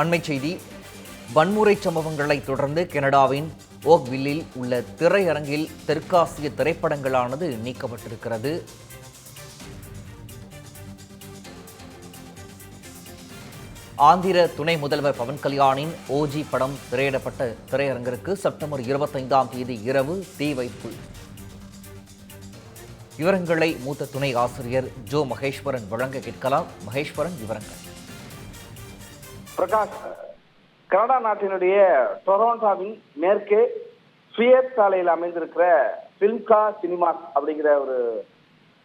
அண்மை செய்தி வன்முறை சம்பவங்களை தொடர்ந்து கனடாவின் ஓக்வில்லில் உள்ள திரையரங்கில் தெற்காசிய திரைப்படங்களானது நீக்கப்பட்டிருக்கிறது. ஆந்திர துணை முதல்வர் பவன் கல்யாணின் ஓஜி படம் திரையிடப்பட்ட திரையரங்கிற்கு செப்டம்பர் இருபத்தைந்தாம் தேதி இரவு தீ வைப்பு. விவரங்களை மூத்த துணை ஆசிரியர் ஜோ மகேஸ்வரன் வழங்க கேட்கலாம். மகேஸ்வரன் விவரங்கள். பிரகாஷ் கனடா நாட்டினுடைய டொரோண்டாவின் மேற்கே சுயத் சாலையில் அமைந்திருக்கிற பில்கா சினிமாஸ் அப்படிங்கிற ஒரு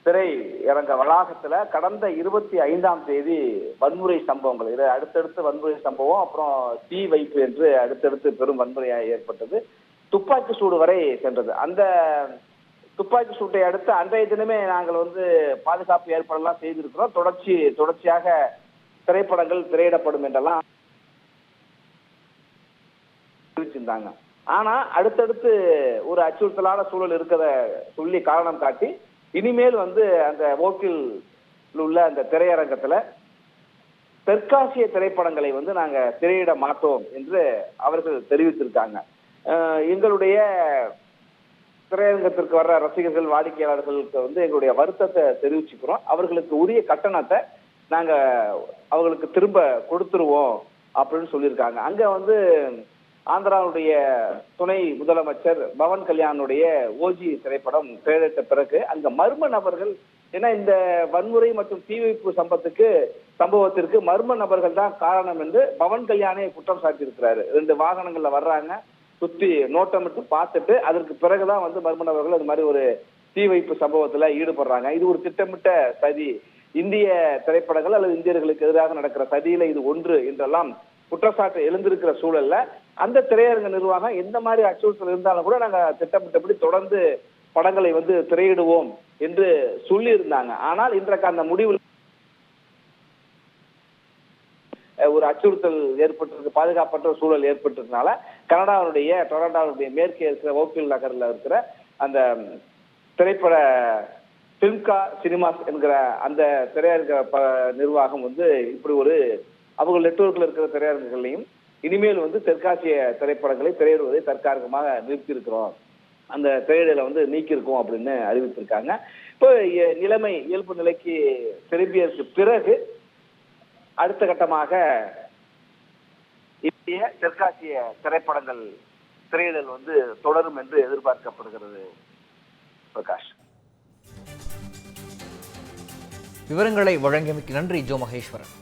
திரையரங்க வளாகத்துல கடந்த இருபத்தி ஐந்தாம் தேதி வன்முறை சம்பவங்கள். இது அடுத்தடுத்து வன்முறை சம்பவம் அப்புறம் தீ வைப்பு என்று அடுத்தடுத்து பெரும் வன்முறையாக ஏற்பட்டது. துப்பாக்கி சூடு வரை சென்றது. அந்த துப்பாக்கி சூட்டை அடுத்து அன்றைய தினமே நாங்கள் வந்து பாதுகாப்பு ஏற்பாடெல்லாம் செய்திருக்கிறோம். தொடர்ச்சி தொடர்ச்சியாக திரைப்படங்கள் திரையிடப்படும் என்றெல்லாம் தெரிவிச்சிருந்தாங்க. ஆனா அடுத்தடுத்து ஒரு அச்சுறுத்தலான சூழல் இருக்கிறத சொல்லி காரணம் காட்டி இனிமேல் வந்து அந்த ஓக்கில் உள்ள அந்த திரையரங்கத்துல தெற்காசிய திரைப்படங்களை வந்து நாங்க திரையிட மாட்டோம் என்று அவர்கள் தெரிவித்திருக்காங்க. எங்களுடைய திரையரங்கத்திற்கு வர்ற ரசிகர்கள் வாடிக்கையாளர்களுக்கு வந்து எங்களுடைய வருத்தத்தை தெரிவிச்சுக்கிறோம். அவர்களுக்கு உரிய கட்டணத்தை நாங்க அவங்களுக்கு திரும்ப கொடுத்துருவோம் அப்படின்னு சொல்லியிருக்காங்க. அங்க வந்து ஆந்திராவுடைய துணை முதலமைச்சர் பவன் கல்யாணுடைய ஓஜி திரைப்படம் திரையிட்ட பிறகு அங்க மர்ம நபர்கள் ஏன்னா இந்த வன்முறை மற்றும் தீ வைப்பு சம்பத்துக்கு சம்பவத்திற்கு மர்ம நபர்கள் தான் காரணம் என்று பவன் கல்யாணே குற்றம் சாட்டியிருக்கிறாரு. ரெண்டு வாகனங்கள்ல வர்றாங்க சுத்தி நோட்டமிட்டு பார்த்துட்டு அதற்கு பிறகுதான் வந்து மர்ம நபர்கள் அது மாதிரி ஒரு தீ வைப்பு சம்பவத்துல ஈடுபடுறாங்க. இது ஒரு திட்டமிட்ட சதி. இந்திய திரைப்படங்கள் அல்லது இந்தியர்களுக்கு எதிராக நடக்கிற சதியில இது ஒன்று என்றெல்லாம் குற்றச்சாட்டு எழுந்திருக்கிற சூழல்ல அந்த திரையரங்க நிர்வாகம் எந்த மாதிரி அச்சுறுத்தல் இருந்தாலும் கூட நாங்க திட்டமிட்டபடி தொடர்ந்து படங்களை வந்து திரையிடுவோம் என்று சொல்லி இருந்தாங்க ஆனால் இன்றைக்கு அந்த முடிவில் ஒரு அச்சுறுத்தல் ஏற்பட்டிருக்கு பாதுகாப்பற்ற சூழல் ஏற்பட்டதுனால கனடாவுடைய டொரண்டாவுடைய மேற்கே இருக்கிற ஓக்கில் நகர்ல இருக்கிற அந்த திரைப்பட பிம்கா சினிமாஸ் என்கிற அந்த திரையரங்க ப- நிர்வாகம் வந்து இப்படி ஒரு அவங்க நெட்வொர்க்ல இருக்கிற திரையரங்குகளையும் இனிமேல் வந்து தெற்காசிய திரைப்படங்களை திரையிடுவதை தற்காலிகமாக நிறுத்தியிருக்கிறோம். அந்த திரையிடலை வந்து நீக்கியிருக்கோம் அப்படின்னு அறிவித்திருக்காங்க. இப்போ நிலைமை இயல்பு நிலைக்கு திரும்பியதற்கு பிறகு அடுத்த கட்டமாக இந்திய தெற்காசிய திரைப்படங்கள் திரையிடல் வந்து தொடரும் என்று எதிர்பார்க்கப்படுகிறது பிரகாஷ். விவரங்களை வழங்கியமைக்கு நன்றி ஜோ மகேஸ்வரன்.